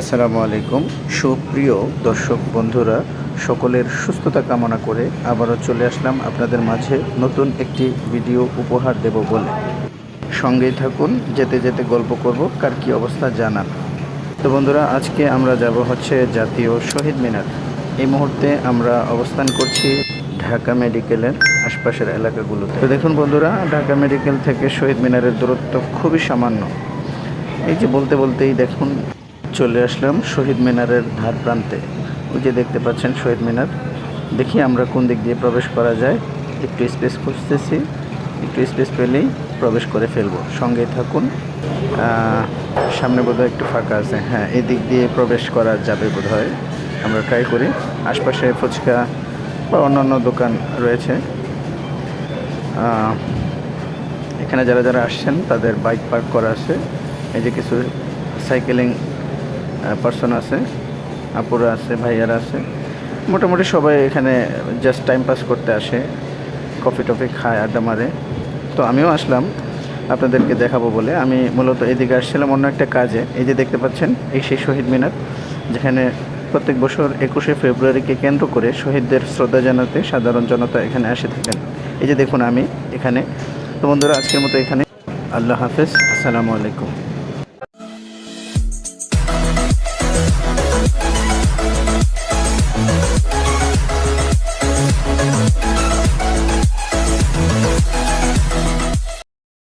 আসসালামু আলাইকুম। সুপ্রিয় দর্শক বন্ধুরা, সকলের সুস্থতা কামনা করে আবারও চলে আসলাম আপনাদের মাঝে নতুন একটি ভিডিও উপহার দেব বলে। সঙ্গেই থাকুন, যেতে যেতে গল্প করব, কার কী অবস্থা জানান। তো বন্ধুরা, আজকে আমরা যাব হচ্ছে জাতীয় শহীদ মিনার। এই মুহূর্তে আমরা অবস্থান করছি ঢাকা মেডিকেলের আশপাশের এলাকাগুলোতে। তো দেখুন বন্ধুরা, ঢাকা মেডিকেল থেকে শহীদ মিনারের দূরত্ব খুবই সামান্য। এই যে বলতে বলতেই দেখুন চলে আসলাম শহীদ মিনারের ধার প্রান্তে। ওই যে দেখতে পাচ্ছেন শহীদ মিনার। দেখি আমরা কোন দিক দিয়ে প্রবেশ করা যায়। একটু স্পেস খুঁজতেছি। একটু স্পেস পেলেই প্রবেশ করে ফেলব। সঙ্গে থাকুন। সামনে বোধহয় একটু ফাঁকা আছে। হ্যাঁ এই দিক দিয়ে প্রবেশ করা যাবে বোধহয়। আমরা ট্রাই করি। আশপাশে ফুচকা বা অন্যান্য দোকান রয়েছে। এখানে যারা যারা আসছেন, তাদের বাইক পার্ক করা আছে। এই যে কিছু সাইকেলিং পার্সন আছে, আপুরা আছে, ভাইয়ারা আছে। মোটামুটি সবাই এখানে জাস্ট টাইম পাস করতে আসে কফি টফি খায়, আড্ডা মারে। তো আমিও আসলাম, আপনাদেরকে দেখাবো বলে। আমি মূলত এদিকে আসছিলাম অন্য একটা কাজে। এই যে দেখতে পাচ্ছেন, এই সেই শহীদ মিনার, যেখানে প্রত্যেক বছর একুশে ফেব্রুয়ারিকে কেন্দ্র করে শহীদদের শ্রদ্ধা জানাতে সাধারণ জনতা এখানে আসে থাকেন। এই যে দেখুন আমি এখানে। তো বন্ধুরা, আজকের মতো এখানে। আল্লাহ হাফেজ, আসসালামু আলাইকুম।